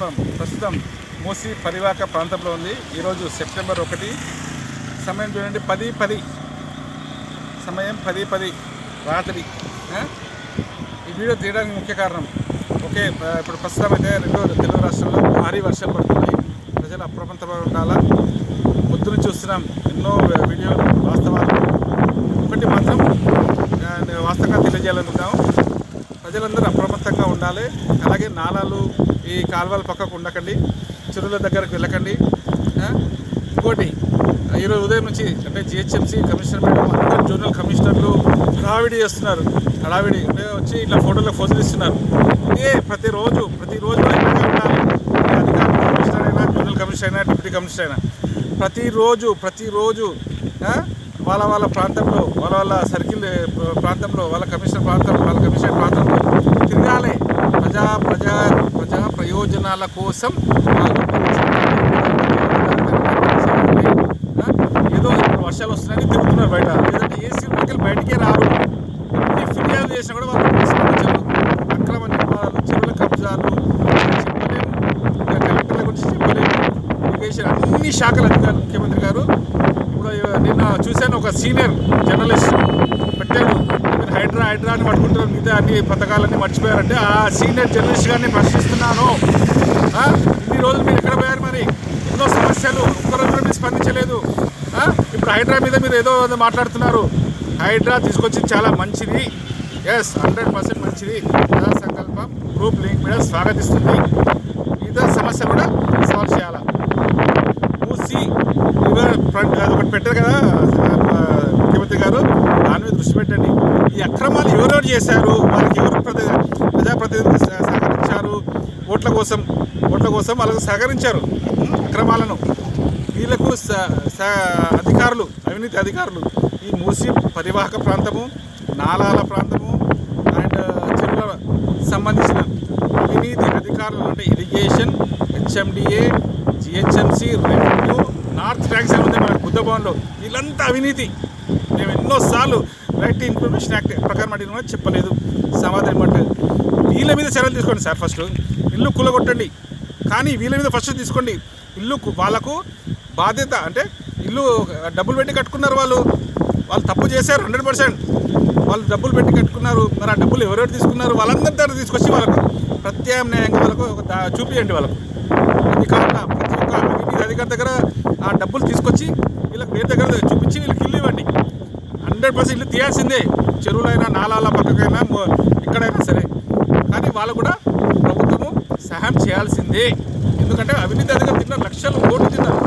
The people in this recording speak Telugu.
ప్రస్తుతం మూసి పరివాక ప్రాంతంలో ఉంది. ఈరోజు సెప్టెంబర్ ఒకటి. సమయం చూడండి పది పది. సమయం పది పది రాత్రి. ఈ వీడియో తీయడానికి ముఖ్య కారణం. ఓకే ఇప్పుడు ప్రస్తుతం అయితే రెండు తెలుగు రాష్ట్రాల్లో భారీ వర్షాలు పడుతున్నాయి ప్రజలు అప్రమత్తమై ఉండాలా? పొద్దున చూస్తున్నాం ఎన్నో వీడియోలు వాస్తవాలు. ఒకటి మాత్రం వాస్తవంగా తెలియజేయాలనుకుంటాం ప్రజలందరూ అప్రమత్తంగా ఉండాలి. అలాగే నాలాలు ఈ కాలువల పక్కకు ఉండకండి. చెరువుల దగ్గరకు వెళ్ళకండి. ఇంకోటి ఈరోజు ఉదయం నుంచి అంటే జిహెచ్ఎంసీ కమిషనర్ మేడం అందరు జూనియర్ కమిషనర్లు హడావిడి చేస్తున్నారు. హడావిడి అంటే వచ్చి ఇట్లా ఫోటోలో ఫోజులు ఇస్తున్నారు. ఇదే ప్రతిరోజు ప్రతిరోజు ఉండాలి. కమిషనర్ అయినా జూనియర్ కమిషనర్ అయినా డిప్యూటీ కమిషనర్ అయినా ప్రతిరోజు ప్రతిరోజు వాళ్ళ వాళ్ళ ప్రాంతంలో వాళ్ళ వాళ్ళ సర్కిల్ ప్రాంతంలో వాళ్ళ కమిషనర్ ప్రాంతం వాళ్ళ కమిషనర్ ప్రాంతంలో తిరగాలి. ప్రజా ప్రజా ప్రజా ప్రయోజనాల కోసం ఏదో ఇప్పుడు వర్షాలు వస్తున్నాయని తిరుగుతున్నారు బయట. లేదంటే ఏసీ వెళ్ళి బయటికే రారు. ఎన్ని ఫిర్యాదు చేసినా కూడా వాళ్ళు స్పందించరు అక్రమ నిర్మాణాలు చెరువుల కబ్జాలు చెప్పలేము. ఇంకా కలెక్టర్ల గురించి చెప్పలేము. ఇరిగేషన్ అన్ని శాఖల అధికారులు ముఖ్యమంత్రి గారు నిన్న చూశాను ఒక సీనియర్ జర్నలిస్ట్ పెట్టాడు. మీరు హైడ్రా హైడ్రా అని పట్టుకుంటారు మిగతా అన్ని పథకాలన్నీ మర్చిపోయారంటే ఆ సీనియర్ జర్నలిస్ట్ గారిని ప్రశ్నిస్తున్నాను. ఇన్ని రోజులు మీరు ఎక్కడ పోయారు మరి? ఎన్నో సమస్యలు ఒక్కరోజు మీరు స్పందించలేదు. ఇప్పుడు హైడ్రా మీద మీరు ఏదో మాట్లాడుతున్నారు. హైడ్రా తీసుకొచ్చి చాలా మంచిది. ఎస్ హండ్రెడ్ పర్సెంట్ మంచిది. ప్రజా సంకల్పం గ్రూప్ లింక్ మీద స్వాగతిస్తుంది. మిగతా సమస్య కూడా సాల్వ్ చేయాలా? ఫ్రంట్ అది ఒకటి పెట్టారు కదా ముఖ్యమంత్రి గారు దాని మీద దృష్టి పెట్టండి. ఈ అక్రమాలు ఎవరెవరు చేశారు? వాళ్ళకి ఎవరు ప్రతి ప్రజాప్రతినిధులు సహకరించారు? ఓట్ల కోసం ఓట్ల కోసం వాళ్ళకు సహకరించారు అక్రమాలను. వీళ్ళకు స- అధికారులు అవినీతి అధికారులు. ఈ మూసి పరివాహక ప్రాంతము నాలాల ప్రాంతము అండ్ చెరువుల సంబంధించిన అవినీతి అధికారులు అంటే irrigation HMDA GHMC revenue north tax అని భవన్లో వీళ్ళంతా అవినీతి. మేము ఎన్నోసార్లు రైట్ ఇన్ఫర్మేషన్ యాక్ట్ ప్రకారం అడిగిన కూడా చెప్పలేదు. సమాధానం ఇవ్వట్లేదు. వీళ్ళ మీద చర్యలు తీసుకోండి సార్ ఫస్ట్. ఇల్లు కులగొట్టండి. కానీ వీళ్ళ మీద ఫస్ట్ తీసుకోండి. ఇల్లు వాళ్ళకు బాధ్యత అంటే ఇల్లు డబ్బులు పెట్టి కట్టుకున్నారు వాళ్ళు. వాళ్ళు తప్పు చేశారు హండ్రెడ్ పర్సెంట్. వాళ్ళు డబ్బులు పెట్టి కట్టుకున్నారు. మరి ఆ డబ్బులు ఎవరెవరు తీసుకున్నారు? వాళ్ళందరి దగ్గర తీసుకొచ్చి వాళ్ళకు ప్రత్యామ్నాయంగా వాళ్ళకు ఒక దా- చూపియండి వాళ్ళకు. అధికారుల ప్రతి ఒక్క అధికారి దగ్గర ఆ డబ్బులు తీసుకొచ్చి వీళ్ళకి వేరే దగ్గర చూపించి వీళ్ళకి ఇల్లు ఇవ్వండి. హండ్రెడ్ పర్సెంట్ ఇల్లు తీయాల్సిందే. చెరువులైనా నాలాల పక్కకైనా ఎక్కడైనా సరే. కానీ వాళ్ళు కూడా ప్రభుత్వము సహాయం చేయాల్సిందే. ఎందుకంటే అవినీతి అధికారులు తిన్న లక్షలు కోట్లు తిన్నారు.